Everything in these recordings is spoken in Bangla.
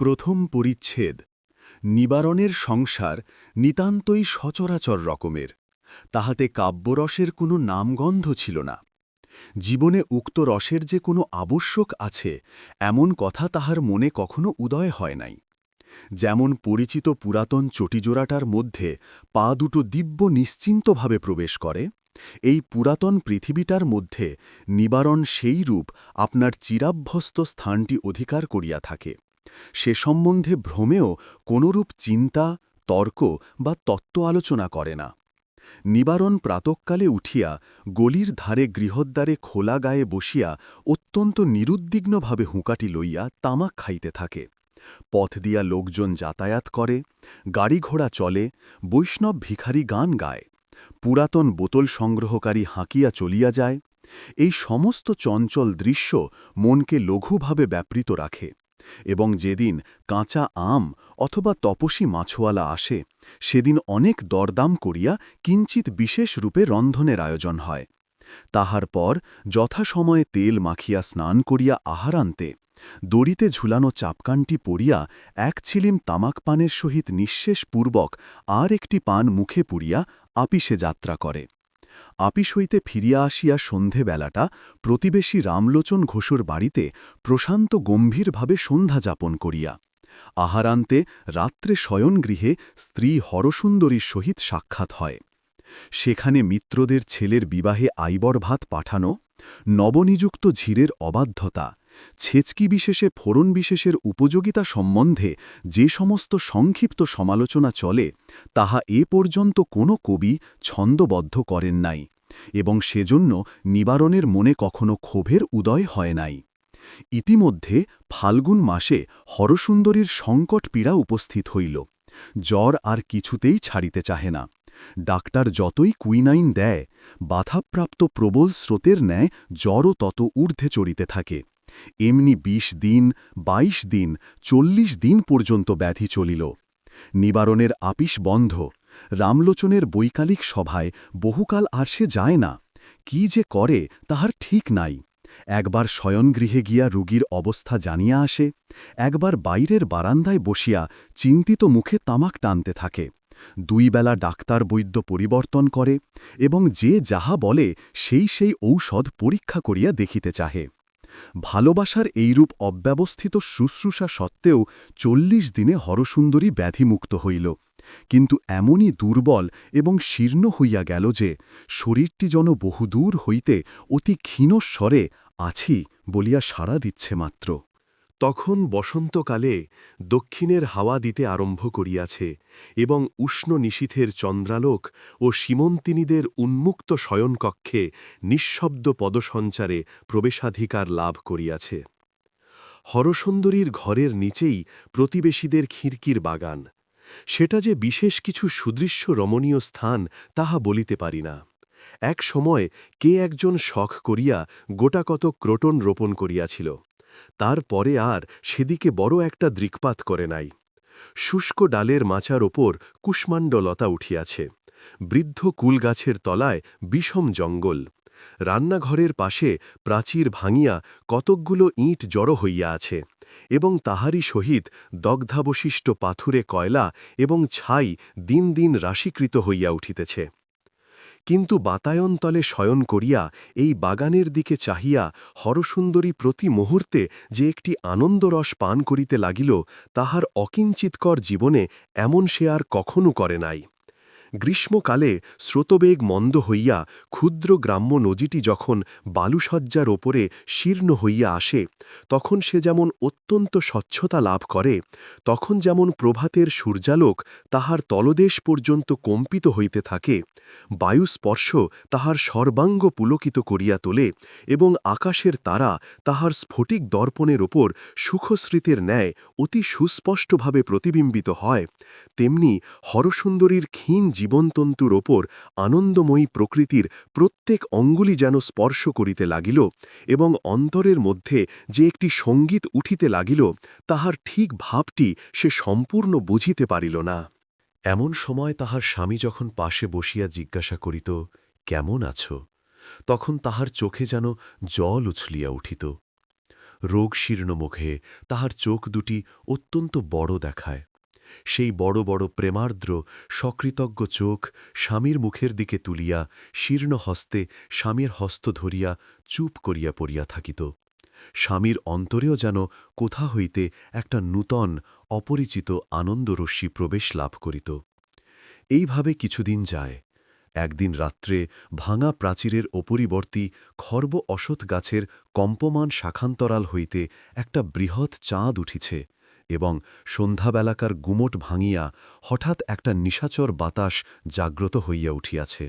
প্রথম পরিচ্ছেদ। নিবারণের সংসার নিতান্তই সচরাচর রকমের। তাহাতে কাব্যরসের কোনো নামগন্ধ ছিল না। জীবনে উক্ত রসের যে কোনো আবশ্যক আছে, এমন কথা তাহার মনে কখনো উদয় হয় নাই। যেমন পরিচিত পুরাতন চটিজোড়াটার মধ্যে পা দুটো দিব্য নিশ্চিন্তভাবে প্রবেশ করে, এই পুরাতন পৃথিবীটার মধ্যে নিবারণ সেই রূপ আপনার চিরাভ্যস্ত স্থানটি অধিকার করিয়া থাকে। সে সম্বন্ধে ভ্রমেও কোনরূপ চিন্তা, তর্ক বা তত্ত্ব আলোচনা করে না। নিবারণ প্রাতকালে উঠিয়া গলির ধারে গৃহদ্বারে খোলা গায়ে বসিয়া অত্যন্ত নিরুদ্বিগ্নভাবে হুঁকাটি লইয়া তামাক খাইতে থাকে। পথ দিয়া লোকজন যাতায়াত করে, গাড়ি ঘোড়া চলে, বৈষ্ণব ভিখারি গান গায়, পুরাতন বোতল সংগ্রহকারী হাঁকিয়া চলিয়া যায়। এই সমস্ত চঞ্চল দৃশ্য মনকে লঘুভাবে ব্যাপৃত রাখে। এবং যেদিন কাঁচা আম অথবা তপসী মাছওয়ালা আসে, সেদিন অনেক দরদাম করিয়া কিঞ্চিত বিশেষ রূপে রন্ধনের আয়োজন হয়। তাহার পর যথাসময়ে তেল মাখিয়া স্নান করিয়া আহার আনতে, দড়িতে ঝুলানো চাপকানটি পড়িয়া এক ছিলিম তামাক পানের সহিত নিঃশেষ নিঃশেষপূর্বক আর একটি পান মুখে পুড়িয়া আপিসে যাত্রা করে। আপিস হইতে ফিরিয়া আসিয়া সন্ধেবেলাটা প্রতিবেশী রামলোচন ঘোষর বাড়িতে প্রশান্ত গম্ভীরভাবে সন্ধ্যা যাপন করিয়া, আহারান্তে রাত্রে শয়নগৃহে স্ত্রী হরসুন্দরীর সহিত সাক্ষাৎ হয়। সেখানে মিত্রদের ছেলের বিবাহে আইবর ভাত পাঠানো, নবনিযুক্ত ঝিরের অবাধ্যতা ছেচকি বিশেষে ফোরন বিশেষের উপযোগিতা সম্বন্ধে যে সমস্ত সংক্ষিপ্ত সমালোচনা চলে, তাহা এ পর্যন্ত কোনো কবি ছন্দবদ্ধ করেন নাই এবং সেজন্য নিবারণের মনে কখনো ক্ষোভের উদয় হয় নাই। ইতিমধ্যে ফাল্গুন মাসে হরসুন্দরীর সংকট পীড়া উপস্থিত হইল, জ্বর আর কিছুতেই ছাড়িতে চাহে না। ডাক্তার যতই কুইনাইন দেয়, বাধাপ্রাপ্ত প্রবল স্রোতের ন্যায় জ্বরও তত ঊর্ধ্বে চড়িতে থাকে। এমনি ২০ দিন ২২ দিন, চল্লিশ দিন পর্যন্ত ব্যাধি চলিল। নিবারণের আপিস বন্ধ। রামলোচনের বৈকালিক সভায় বহুকাল আর সে যায় না। কি যে করে, তাহার ঠিক নাই। একবার শয়নগৃহে গিয়া রুগীর অবস্থা জানিয়া আসে, একবার বাইরের বারান্দায় বসিয়া চিন্তিত মুখে তামাক টানতে থাকে। দুই বেলা ডাক্তার বৈদ্য পরিবর্তন করে এবং যে যাহা বলে, সেই সেই ঔষধ পরীক্ষা করিয়া দেখিতে চাহে। ভালোবাসার এইরূপ অব্যবস্থিত শুশ্রূষা সত্ত্বেও চল্লিশ দিনে হরসুন্দরী ব্যাধিমুক্ত হইল। কিন্তু এমনই দুর্বল এবং শীর্ণ হইয়া গেল যে, শরীরটি যেন বহুদূর হইতে অতি ক্ষীণস্বরে আছি বলিয়া সাড়া দিচ্ছে মাত্র। তখন বসন্তকালে দক্ষিণের হাওয়া দিতে আরম্ভ করিয়াছে এবং উষ্ণ নিশীথের চন্দ্রালোক ও সীমন্তিনীদের উন্মুক্ত শয়নকক্ষে নিঃশব্দ পদসঞ্চারে প্রবেশাধিকার লাভ করিয়াছে। হরসুন্দরীর ঘরের নিচেই প্রতিবেশীদের খিড়কির বাগান। সেটা যে বিশেষ কিছু সুদৃশ্য রমণীয় স্থান, তাহা বলিতে পারি না। এক সময় কে একজন শখ করিয়া গোটাকত ক্রোটন রোপণ করিয়াছিল। তার পরে আর সেদিকে বড় একটা দৃকপাত করে নাই। শুষ্ক ডালের মাচার ওপর কুষ্মাণ্ডলতা উঠিয়াছে। বৃদ্ধ কুলগাছের তলায় বিষম জঙ্গল। রান্নাঘরের পাশে প্রাচীর ভাঙিয়া কতকগুলো ইঁট জড়ো হইয়া আছে এবং তাহারই সহিত দগ্ধাবশিষ্ট পাথুরে কয়লা এবং ছাই দিন দিন রাশিকৃত হইয়া উঠিতেছে। কিন্তু বাতায়নতলে শয়ন করিয়া এই বাগানের দিকে চাহিয়া হরসুন্দরী প্রতি মুহূর্তে যে একটি আনন্দরস পান করিতে লাগিল, তাহার অকিঞ্চিতকর জীবনে এমন সে আর কখনও করে নাই। গ্রীষ্মকালে স্রোতবেগ মন্দ হইয়া ক্ষুদ্র গ্রাম্য নদীটি যখন বালুসজ্জার ওপরে শীর্ণ হইয়া আসে, তখন সে যেমন অত্যন্ত স্বচ্ছতা লাভ করে, তখন যেমন প্রভাতের সূর্যালোক তাহার তলদেশ পর্যন্ত কম্পিত হইতে থাকে, বায়ুস্পর্শ তাহার সর্বাঙ্গ পুলকিত করিয়া তোলে এবং আকাশের তারা তাহার স্ফটিক দর্পণের ওপর সুখস্মৃতির ন্যায় অতি সুস্পষ্টভাবে প্রতিবিম্বিত হয়, তেমনি হরসুন্দরীর ক্ষীণ জীবনতন্তুর ওপর আনন্দময়ী প্রকৃতির প্রত্যেক অঙ্গুলি যেন স্পর্শ করিতে লাগিল এবং অন্তরের মধ্যে যে একটি সংগীত উঠিতে লাগিল, তাহার ঠিক ভাবটি সে সম্পূর্ণ বুঝিতে পারিল না। এমন সময় তাহার স্বামী যখন পাশে বসিয়া জিজ্ঞাসা করিত, কেমন আছো? তখন তাহার চোখে যেন জল উছলিয়া উঠিত। রোগ শীর্ণ মুখে তাহার চোখ দুটি অত্যন্ত বড় দেখায়। সেই বড় বড় প্রেমার্দ্র সকৃতজ্ঞ চোখ স্বামীর মুখের দিকে তুলিয়া শীর্ণ হস্তে স্বামীর হস্ত ধরিয়া চুপ করিয়া পড়িয়া থাকিত। স্বামীর অন্তরেও যেন কোথা হইতে একটা নূতন, অপরিচিত আনন্দরশ্মি প্রবেশ লাভ করিত। এইভাবে কিছুদিন যায়। একদিন রাত্রে ভাঙা প্রাচীরের অপরিবর্তী খর্ব অসৎ গাছের কম্পমান শাখান্তরাল হইতে একটা বৃহৎ চাঁদ উঠিছে। এবং সন্ধ্যাবেলাকার গুমট ভাঙিয়া হঠাৎ একটা নিশাচর বাতাস জাগ্রত হইয়া উঠিয়াছে।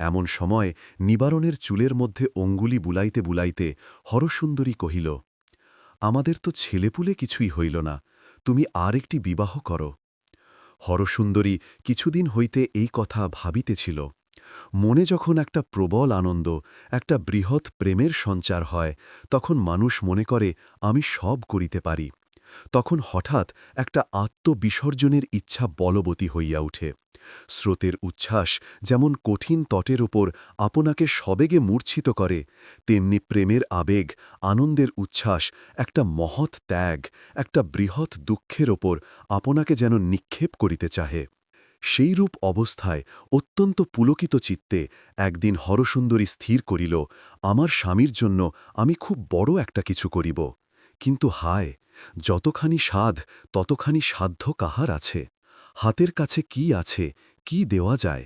এমন সময় নিবারণের চুলের মধ্যে অঙ্গুলি বুলাইতে বুলাইতে হরসুন্দরী কহিল, আমাদের তো ছেলেপুলে কিছুই হইল না, তুমি আর একটি বিবাহ করো। হরসুন্দরী কিছুদিন হইতে এই কথা ভাবিতেছিল। মনে যখন একটা প্রবল আনন্দ, একটা বৃহৎ প্রেমের সঞ্চার হয়, তখন মানুষ মনে করে, আমি সব করিতে পারি। তখন হঠাৎ একটা আত্মবিসর্জনের ইচ্ছা বলবতী হইয়া উঠে। স্রোতের উচ্ছ্বাস যেমন কঠিন তটের ওপর আপনাকে সবেগে মূর্ছিত করে, তেমনি প্রেমের আবেগ, আনন্দের উচ্ছ্বাস, একটা মহৎ ত্যাগ, একটা বৃহৎ দুঃখের ওপর আপনাকে যেন নিক্ষেপ করিতে চাহে। সেইরূপ অবস্থায় অত্যন্ত পুলকিত চিত্তে একদিন হরসুন্দরী স্থির করিল, আমার স্বামীর জন্য আমি খুব বড় একটা কিছু করিব। কিন্তু হায় যতখানি সাধ ততখানি সাধ্য কাহার আছে? হাতের কাছে কি আছে? কি দেওয়া যায়?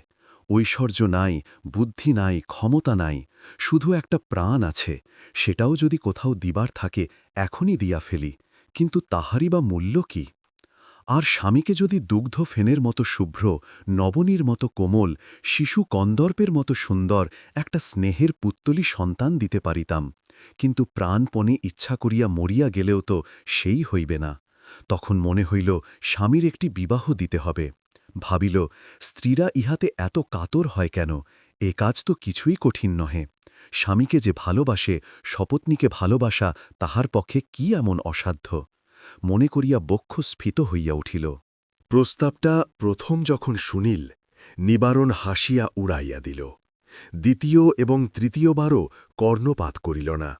ঐশ্বর্য নাই, বুদ্ধি নাই, ক্ষমতা নাই, শুধু একটা প্রাণ আছে, সেটাও যদি কোথাও দিবার থাকে, এখনই দিয়া ফেলি, কিন্তু তাহারই বা মূল্য কি? আর স্বামীকে যদি দুগ্ধ ফেনের মতো শুভ্র, নবনীর মতো কোমল, শিশু কন্দর্পের মতো সুন্দর, একটা স্নেহের পুত্তলি সন্তান দিতে পারিতাম। কিন্তু প্রাণপণে ইচ্ছা করিয়া মরিয়া গেলেও তো সেই হইবে না। তখন মনে হইল, স্বামীর একটি বিবাহ দিতে হবে। ভাবিল, স্ত্রীরা ইহাতে এত কাতর হয় কেন? এ কাজ তো কিছুই কঠিন নহে। স্বামীকে যে ভালোবাসে শপত্নীকে ভালোবাসা, তাহার পক্ষে কি এমন অসাধ্য? মনে করিয়া বক্ষ স্ফীত হইয়া উঠিল। প্রস্তাবটা প্রথম যখন শুনিল, নিবারণ হাসিয়া উড়াইয়া দিল। দ্বিতীয় এবং তৃতীয়বারও কর্ণপাত করিল না।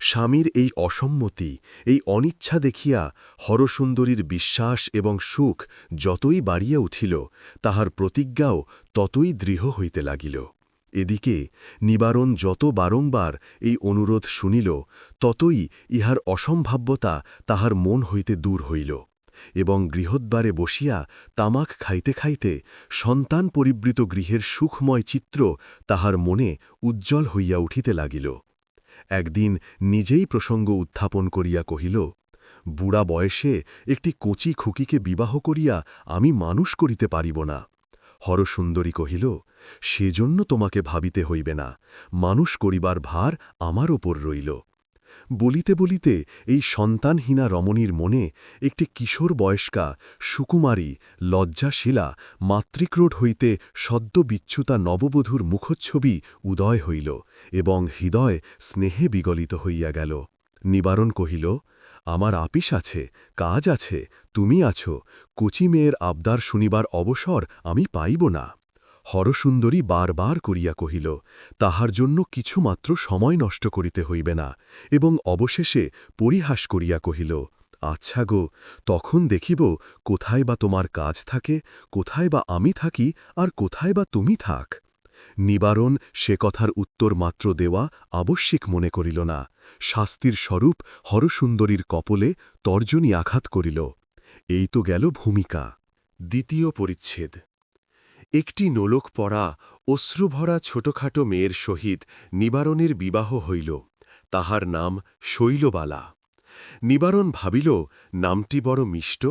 স্বামীর এই অসম্মতি, এই অনিচ্ছা দেখিয়া হরসুন্দরীর বিশ্বাস এবং সুখ যতই বাড়িয়া উঠিল, তাহার প্রতিজ্ঞাও ততই দৃঢ় হইতে লাগিল। এদিকে নিবারণ যত বারংবার এই অনুরোধ শুনিল, ততই ইহার অসম্ভাব্যতা তাহার মন হইতে দূর হইল। এবং গৃহদ্বারে বসিয়া তামাক খাইতে খাইতে সন্তান পরিবৃত গৃহের সুখময় চিত্র তাহার মনে উজ্জ্বল হইয়া উঠিতে লাগিল। একদিন নিজেই প্রসঙ্গ উত্থাপন করিয়া কহিল, বুড়া বয়সে একটি কচি খুকিকে বিবাহ করিয়া আমি মানুষ করিতে পারিব না। হরসুন্দরী কহিল, সেজন্য তোমাকে ভাবিতে হইবে না, মানুষ করিবার ভার আমার ওপর রইল। বলিতে বলিতে এই সন্তানহীনা রমণীর মনে একটি কিশোর বয়স্কা, সুকুমারী, লজ্জাশীলা মাতৃক্রোড হইতে সদ্য বিচ্যুতা নববধূর মুখচ্ছবি উদয় হইল এবং হৃদয় স্নেহে বিগলিত হইয়া গেল। নিবারণ কহিল, আমার আপিস আছে, কাজ আছে, তুমি আছো, কচি মেয়ের আবদার শুনিবার অবসর আমি পাইব না। হরসুন্দরী বারবার করিয়া কহিল, তাহার জন্য কিছুমাত্র সময় নষ্ট করিতে হইবে না, এবং অবশেষে পরিহাস করিয়া কহিল আচ্ছা গো, তখন দেখিব কোথায় বা তোমার কাজ থাকে, কোথায় বা আমি থাকি, আর কোথায় বা তুমি থাক। নিবারণ সে কথার উত্তর মাত্র দেওয়া আবশ্যিক মনে করিল না, শাস্তির স্বরূপ হরসুন্দরীর কপলে তর্জনী আঘাত করিল। এই তো গেল ভূমিকা। দ্বিতীয় পরিচ্ছেদ। একটি নোলক পড়া অশ্রুভরা ছোটখাটো মেয়ের সহিত নিবারণের বিবাহ হইল। তাহার নাম শৈলবালা। নিবারণ ভাবিল, নামটি বড় মিষ্ট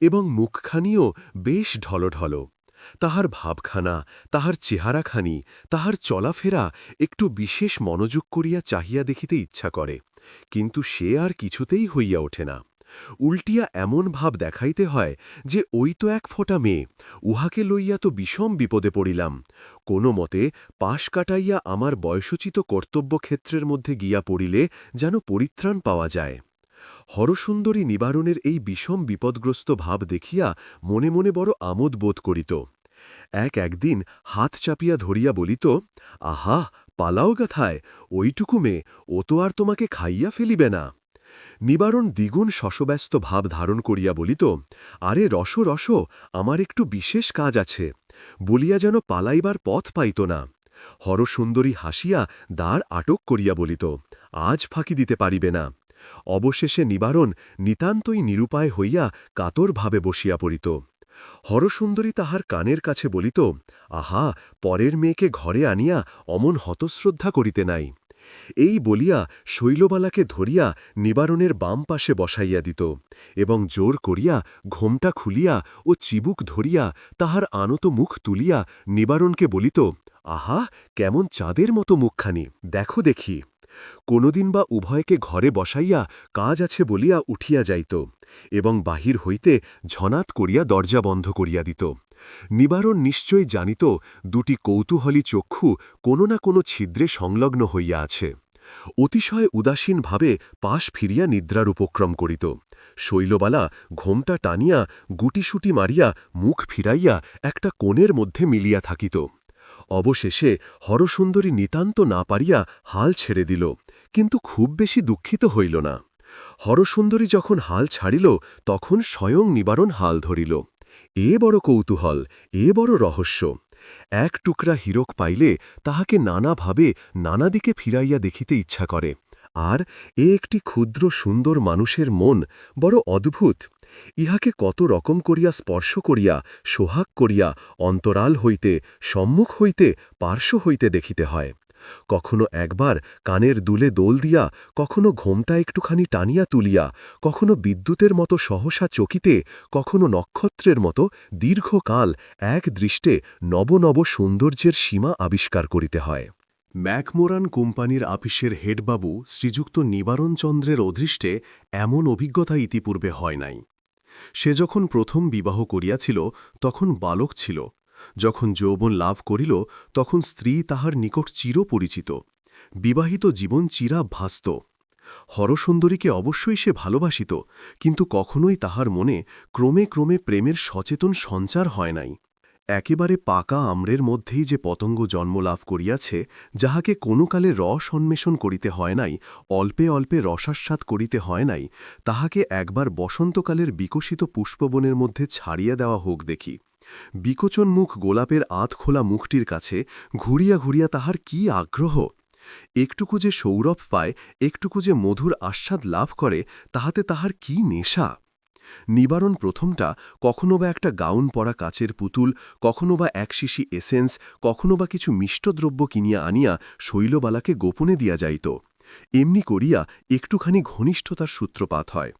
এবং মুখখানিও বেশ ঢলঢল। তাহার ভাবখানা, তাহার চেহারাখানি, তাহার চলাফেরা একটু বিশেষ মনোযোগ করিয়া চাহিয়া দেখিতে ইচ্ছা করে, কিন্তু সে আর কিছুতেই হইয়া ওঠে না। উল্টিয়া এমন ভাব দেখাইতে হয় যে ওই তো এক ফোঁটা মেয়ে, উহাকে লইয়া তো বিষম বিপদে পড়িলাম। কোনো মতে পাশ কাটাইয়া আমার বয়সোচিত কর্তব্যক্ষেত্রের মধ্যে গিয়া পড়িলে যেন পরিত্রাণ পাওয়া যায়। হরসুন্দরী নিবারণের এই বিষম বিপদগ্রস্ত ভাব দেখিয়া মনে মনে বড় আমোদ বোধ করিত। এক একদিন হাত চাপিয়া ধরিয়া বলিত, আহা, পালাও গাথায়, ওইটুকু মেয়ে, ও তো আর তোমাকে খাইয়া ফেলিবে না। নিবারণ দ্বিগুণ শশব্যস্ত ভাব ধারণ করিয়া বলিত, আরে রস রস, আমার একটু বিশেষ কাজ আছে, বলিয়া যেন পালাইবার পথ পাইত না হরসুন্দরী হাসিয়া দ্বার আটক করিয়া বলিত, আজ ফাঁকি দিতে পারিবে না অবশেষে নিবারণ নিতান্তই নিরুপায় হইয়া কাতরভাবে বসিয়া পড়িত। হরসুন্দরী তাহার কানের কাছে বলিত, আহা, পরের মেয়েকে ঘরে আনিয়া অমন হতশ্রদ্ধা করিতে নাই। এই বলিয়া শৈলবালাকে ধরিয়া নিবারণের বাম পাশে বসাইয়া দিত এবং জোর করিয়া ঘোমটা খুলিয়া ও চিবুক ধরিয়া তাহার আনত মুখ তুলিয়া নিবারণকে বলিত, আহা, কেমন চাঁদের মতো মুখখানি, দেখো দেখি। কোনোদিন বা উভয়কে ঘরে বসাইয়া কাজ আছে বলিয়া উঠিয়া যাইত এবং বাহির হইতে ঝনাত করিয়া দরজা বন্ধ করিয়া দিত। নিবারণ নিশ্চয় জানিত দুটি কৌতূহলী চক্ষু কোনো না কোনো ছিদ্রে সংলগ্ন হইয়া আছে। অতিশয় উদাসীনভাবে পাশ ফিরিয়া নিদ্রার উপক্রম করিত। শৈলবালা ঘোমটা টানিয়া গুটিসুটি মারিয়া মুখ ফিরাইয়া একটা কোণের মধ্যে মিলিয়া থাকিত। অবশেষে হরসুন্দরী নিতান্ত না পারিয়া হাল ছেড়ে দিল, কিন্তু খুব বেশি দুঃখিত হইল না। হরসুন্দরী যখন হাল ছাড়িল, তখন স্বয়ং নিবারণ হাল ধরিল। এ বড় কৌতূহল, এ বড় রহস্য। এক টুকরা হীরক পাইলে তাহাকে নানাভাবে নানা দিকে ফিরাইয়া দেখিতে ইচ্ছা করে। আর এ একটি ক্ষুদ্র সুন্দর মানুষের মন বড় অদ্ভুত। ইহাকে কত রকম করিয়া স্পর্শ করিয়া, সোহাগ করিয়া, অন্তরাল হইতে, সম্মুখ হইতে, পার্শ্ব হইতে দেখিতে হয়। কখনো একবার কানের দুলে দোল দিয়া, কখনো ঘোমটা একটুখানি টানিয়া তুলিয়া, কখনো বিদ্যুতের মতো সহসা চকিতে, কখনো নক্ষত্রের মতো দীর্ঘকাল এক দৃষ্টে নবনব সৌন্দর্যের সীমা আবিষ্কার করিতে হয়। ম্যাকমোরান কোম্পানির আপিসের হেডবাবু শ্রীযুক্ত নিবারণচন্দ্রের অদৃষ্টে এমন অভিজ্ঞতা ইতিপূর্বে হয় নাই। সে যখন প্রথম বিবাহ করিয়াছিল, তখন বালক ছিল। যখন যৌবন লাভ করিল, তখন স্ত্রী তাহার নিকট চিরপরিচিত। বিবাহিত জীবন চিরাভ্যাস্ত হরসুন্দরীকে অবশ্যই সে ভালোবাসিত, কিন্তু কখনোই তাহার মনে ক্রমে ক্রমে প্রেমের সচেতন সঞ্চার হয় নাই। একেবারে পাকা আম্রের মধ্যেই যে পতঙ্গ জন্ম লাভ করিয়াছে, যাহাকে কোনো কালে রস অন্বেষণ করিতে হয় নাই, অল্পে অল্পে রসাস্বাদ করিতে হয় নাই, তাহাকে একবার বসন্তকালের বিকশিত পুষ্পবনের মধ্যে ছাড়িয়া দেওয়া হোক দেখি। বিকোচন মুখ গোলাপের আধ খোলা মুখটির কাছে ঘুরিয়া ঘুরিয়া তাহার কি আগ্রহ? একটুকু যে সৌরভ পায়, একটুকু যে মধুর আস্বাদ লাভ করে, তাহাতে তাহার কি নেশা? নিবারণ প্রথমটা কখনো বা একটা গাউন পরা কাচের পুতুল, কখনো বা এক শিশি এসেন্স, কখনো বা কিছু মিষ্টদ্রব্য কিনিয়া আনিয়া শৈলবালাকে গোপনে দিয়া যাইত। এমনি করিয়া একটুখানি ঘনিষ্ঠতার সূত্রপাত হয়।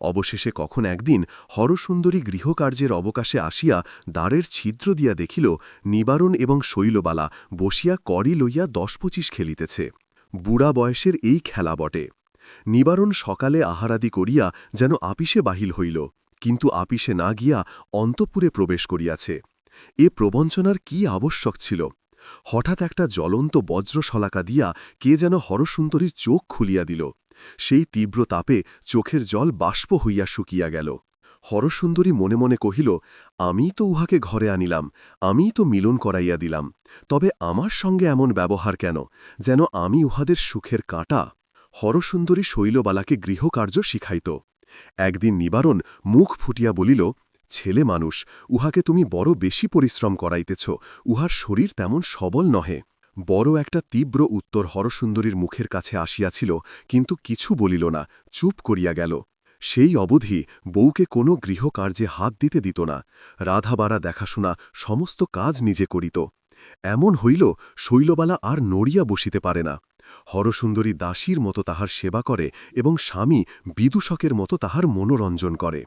অবশেষে কখন একদিন হরসুন্দরী গৃহকার্যের অবকাশে আসিয়া দ্বারের ছিদ্র দিয়া দেখিল, নিবারণ এবং শৈলবালা বসিয়া করি লইয়া দশ পঁচিশ খেলিতেছে। বুড়া বয়সের এই খেলা বটে। নিবারণ সকালে আহারাদি করিয়া যেন আপিসে বাহিল হইল, কিন্তু আপিসে না গিয়া অন্তপুরে প্রবেশ করিয়াছে। এ প্রবঞ্চনার কি আবশ্যক ছিল? হঠাৎ একটা জ্বলন্ত বজ্রশলাকা দিয়া কে যেন হরসুন্দরীর চোখ খুলিয়া দিল। সেই তীব্র তাপে চোখের জল বাষ্প হইয়া শুকিয়া গেল। হরসুন্দরী মনে মনে কহিল, আমি তো উহাকে ঘরে আনিলাম, আমিই তো মিলন করাইয়া দিলাম। তবে আমার সঙ্গে এমন ব্যবহার কেন, যেন আমি উহাদের সুখের কাঁটা? হরসুন্দরী শৈলবালাকে গৃহকার্য শিখাইত। একদিন নিবারণ মুখ ফুটিয়া বলিল, ছেলে মানুষ, উহাকে তুমি বড় বেশি পরিশ্রম করাইতেছ, উহার শরীর তেমন সবল নহে। বড় একটা তীব্র উত্তর হরসুন্দরীর মুখের কাছে আসিয়াছিল, কিন্তু কিছু বলিল না, চুপ করিয়া গেল। সেই অবধি বউকে কোনো গৃহকার্যে হাত দিতে দিত না। রাধাবাড়া দেখাশোনা সমস্ত কাজ নিজে করিত। এমন হইল, শৈলবালা আর নড়িয়া বসিতে পারে না। হরসুন্দরী দাসীর মতো তাহার সেবা করে এবং স্বামী বিদূষকের মতো তাহার মনোরঞ্জন করে।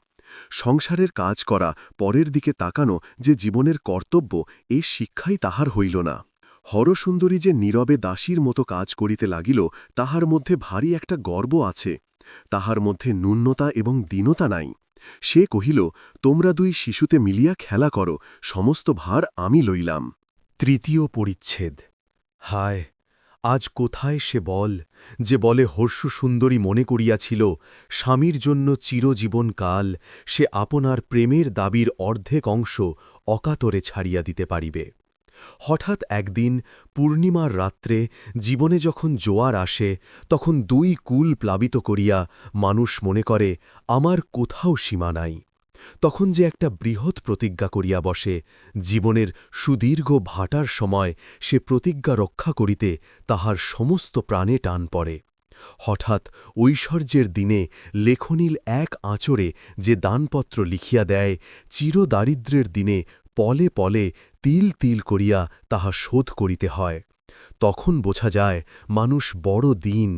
সংসারের কাজ করা পরের দিকে তাকানো যে জীবনের কর্তব্য, এ শিক্ষাই তাহার হইল না। হরসুন্দরী যে নীরবে দাসীর মতো কাজ করিতে লাগিল, তাহার মধ্যে ভারী একটা গর্ব আছে। তাহার মধ্যে ন্যূনতা এবং দীনতা নাই। সে কহিল, তোমরা দুই শিশুতে মিলিয়া খেলা করো, সমস্ত ভার আমি লইলাম। তৃতীয় পরিচ্ছেদ। হায়, আজ কোথায় সে বল, যে বলে হর্ষু সুন্দরী মনে করিয়াছিল, স্বামীর জন্য চিরজীবন কাল, সে আপনার প্রেমের দাবির অর্ধেক অংশ অকাতরে ছাড়িয়া দিতে পারিবে। হঠাৎ একদিন পূর্ণিমার রাত্রে জীবনে যখন জোয়ার আসে, তখন দুই কুল প্লাবিত করিয়া মানুষ মনে করে, আমার কোথাও সীমা নাই। তখন যে একটা বৃহৎ প্রতিজ্ঞা করিয়া বসে, জীবনের সুদীর্ঘ ভাটার সময় সে প্রতিজ্ঞা রক্ষা করিতে তাহার সমস্ত প্রাণে টান পড়ে। হঠাৎ ঐশ্বর্যের দিনে লেখনীল এক আঁচড়ে যে দানপত্র লিখিয়া দেয় চিরদারিদ্র্যের দিনে পলে পলে তিল তিল করিয়া তাহা শোধ করিতে হয়। তখন বোঝা যায়, মানুষ বড় দিন,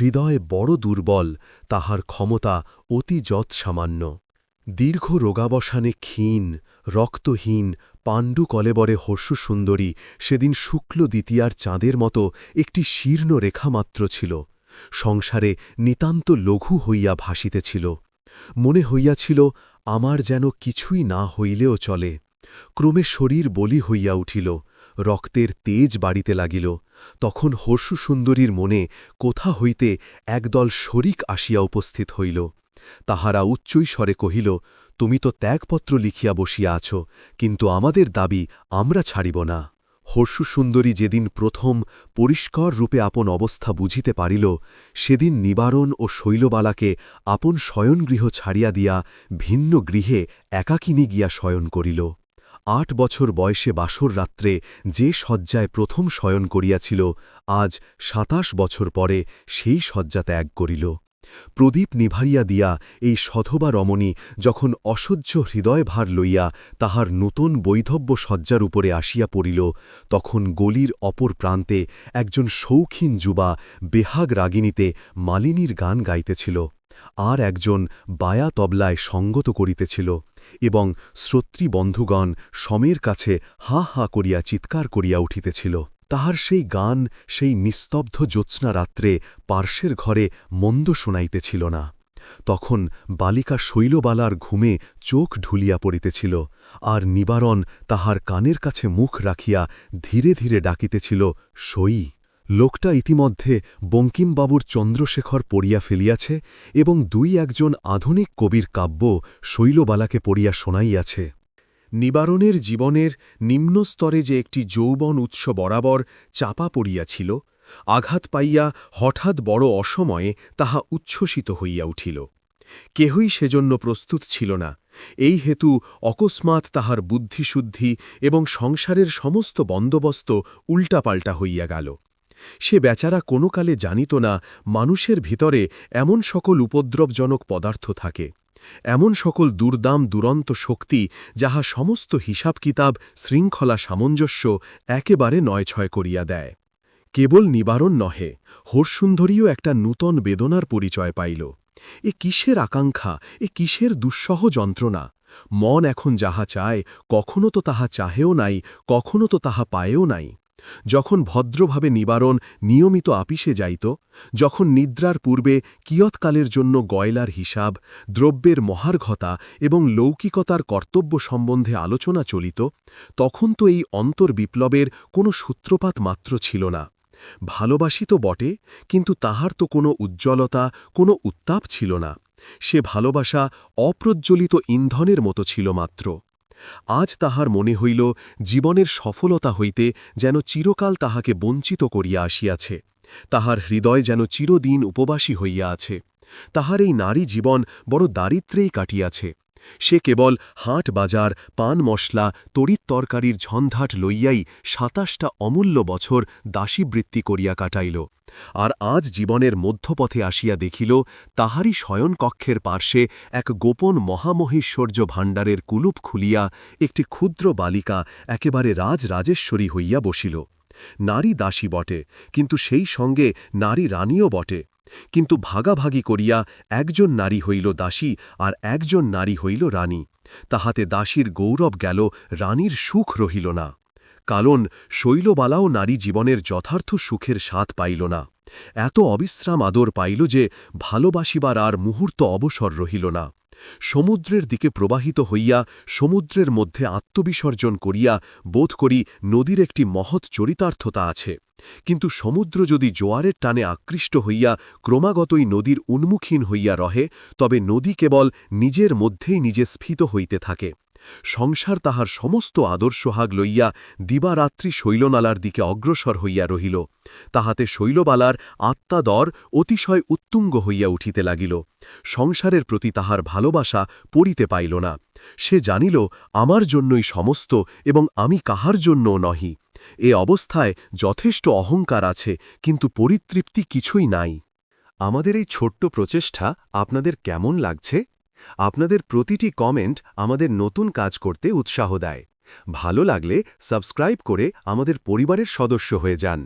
হৃদয় বড় দুর্বল, তাহার ক্ষমতা অতি যৎসামান্য। দীর্ঘ রোগাবসানে ক্ষীণ, রক্তহীন, পাণ্ডু কলেবরে হর্ষসুন্দরী সেদিন শুক্ল দ্বিতীয়ার চাঁদের মতো একটি শীর্ণ রেখামাত্র ছিল। সংসারে নিতান্ত লঘু হইয়া ভাসিতেছিল। মনে হইয়াছিল, আমার যেন কিছুই না হইলেও চলে। ক্রমে শরীর বলি হইয়া উঠিল, রক্তের তেজ বাড়িতে লাগিল, তখন হর্ষসুন্দরীর মনে কোথা হইতে একদল শরিক আসিয়া উপস্থিত হইল। তাহারা উচ্চৈ স্বরে কহিল, তুমি তো ত্যাগপত্র লিখিয়া বসিয়া আছ, কিন্তু আমাদের দাবি আমরা ছাড়িব না। হর্ষসুন্দরী যেদিন প্রথম পরিষ্কার রূপে আপন অবস্থা বুঝিতে পারিল, সেদিন নিবারণ ও শৈলবালাকে আপন শয়নগৃহ ছাড়িয়া দিয়া ভিন্ন গৃহে একাকিনী গিয়া শয়ন করিল। আট বছর বয়সে বাসর রাত্রে যে শয্যায় প্রথম শয়ন করিয়াছিল, আজ সাতাশ বছর পরে সেই শয্যা ত্যাগ করিল। প্রদীপ নিভারিয়া দিয়া এই সধবা রমণী যখন অসহ্য হৃদয়ভার লইয়া তাহার নূতন বৈধব্য শয্যার উপরে আসিয়া পড়িল, তখন গলির অপর প্রান্তে একজন শৌখিন যুবা বেহাগ রাগিনীতে মালিনীর গান গাইতেছিল, আর একজন বায়া তবলায় সঙ্গত করিতেছিল। এবং শ্রোত্রী বন্ধুগণ সমের কাছে হা হা করিয়া চিৎকার করিয়া উঠিতেছিল। তাহার সেই গান, সেই নিস্তব্ধ জ্যোৎস্না রাত্রে পার্শ্বের ঘরে মন্দ শোনাইতেছিল না। তখন বালিকা শৈলবালার ঘুমে চোখ ঢুলিয়া পড়িতেছিল আর নিবারণ তাহার কানের কাছে মুখ রাখিয়া ধীরে ধীরে ডাকিতেছিল, সই। লোকটা ইতিমধ্যে বঙ্কিমবাবুর চন্দ্রশেখর পড়িয়া ফেলিয়াছে এবং দুই একজন আধুনিক কবির কাব্য শৈলবালাকে পড়িয়া শোনাইয়াছে। নিবারণের জীবনের নিম্নস্তরে যে একটি যৌবন উৎস বরাবর চাপা পড়িয়াছিল, আঘাত পাইয়া হঠাৎ বড় অসময়ে তাহা উচ্ছ্বসিত হইয়া উঠিল। কেহই সেজন্য প্রস্তুত ছিল না। এই হেতু অকস্মাৎ তাহার বুদ্ধিশুদ্ধি এবং সংসারের সমস্ত বন্দোবস্ত উল্টাপাল্টা হইয়া গেল। সে বেচারা কোনো কালে জানিত না মানুষের ভিতরে এমন সকল উপদ্রবজনক পদার্থ থাকে, এমন সকল দুর্দাম দুরন্ত শক্তি যাহা সমস্ত হিসাব কিতাব শৃঙ্খলা সামঞ্জস্য একেবারে নয়ছয় করিয়া দেয়। কেবল নিবারণ নহে হর্ষুন্ধরীও একটা নূতন বেদনার পরিচয় পাইল। এ কিসের আকাঙ্ক্ষা, এ কিসের দুঃসহ যন্ত্রণা? মন এখন যাহা চায়, কখনো তো তাহা চাহেও নাই, কখনো তো তাহা পায়েও নাই। যখন ভদ্রভাবে নিবারণ নিয়মিত আপিসে যাইত, যখন নিদ্রার পূর্বে কিয়ৎকালের জন্য গয়লার হিসাব, দ্রব্যের মহার্ঘতা এবং লৌকিকতার কর্তব্য সম্বন্ধে আলোচনা চলিত, তখন তো এই অন্তর্বিপ্লবের কোনো সূত্রপাত মাত্র ছিল না। ভালোবাসি তো বটে, কিন্তু তাহার তো কোনো উজ্জ্বলতা, কোনো উত্তাপ ছিল না। সে ভালোবাসা অপ্রজ্জ্বলিত ইন্ধনের মতো ছিল মাত্র। আজ তাহার মনে হইল জীবনের সফলতা হইতে যেন চিরকাল তাহাকে বঞ্চিত করিয়া আসিয়াছে। তাহার হৃদয় যেন চিরদিন উপবাসী হইয়া আছে। তাহার এই নারী জীবন বড় দারিদ্রেই কাটিয়াছে। সে কেবল হাট বাজার, পান মশলা, তড়িৎ তরকারির ঝঞ্ঝাট লইয়াই সাতাশটা অমূল্য বছর দাসীবৃত্তি করিয়া কাটাইল। আর আজ জীবনের মধ্যপথে আসিয়া দেখিল, তাহারই শয়নকক্ষের পার্শ্বে এক গোপন মহামহিশ্বর্য ভাণ্ডারের কুলুপ খুলিয়া একটি ক্ষুদ্র বালিকা একেবারে রাজ রাজেশ্বরী হইয়া বসিল। নারী দাসী বটে, কিন্তু সেই সঙ্গে নারী রানীও বটে। কিন্তু ভাগাভাগি করিয়া একজন নারী হইল দাসী আর একজন নারী হইল রানী। তাহাতে দাসীর গৌরব গেল, রানীর সুখ রহিল না। কারণ শৈলবালাও নারী জীবনের যথার্থ সুখের স্বাদ পাইল না। এত অবিশ্রাম আদর পাইল যে ভালোবাসিবার আর মুহূর্ত অবসর রহিল না। সমুদ্রের দিকে প্রবাহিত হইয়া সমুদ্রের মধ্যে আত্মবিসর্জন করিয়া বোধ করি নদীর একটি মহৎ চরিতার্থতা আছে। কিন্তু সমুদ্র যদি জোয়ারের টানে আকৃষ্ট হইয়া ক্রমাগতই নদীর উন্মুখীন হইয়া রহে, তবে নদী কেবল নিজের মধ্যেই নিজে স্ফীত হইতে থাকে। সংসার তাহার সমস্ত আদর্শহাগ লইয়া দিবারাত্রি শৈলনালার দিকে অগ্রসর হইয়া রহিল। তাহাতে শৈলবালার আত্মাদর অতিশয় উত্তুঙ্গ হইয়া উঠিতে লাগিল। সংসারের প্রতি তাহার ভালোবাসা পড়িতে পাইল না। সে জানিল, আমার জন্যই সমস্ত এবং আমি কাহার জন্যও নহি। এ অবস্থায় যথেষ্ট অহংকার আছে, কিন্তু পরিতৃপ্তি কিছুই নাই। আমাদের এই ছোট্ট প্রচেষ্টা আপনাদের কেমন লাগছে? আপনাদের প্রতিটি কমেন্ট আমাদের নতুন কাজ করতে উৎসাহ দেয়। ভালো লাগলে সাবস্ক্রাইব করে আমাদের পরিবারের সদস্য হয়ে যান।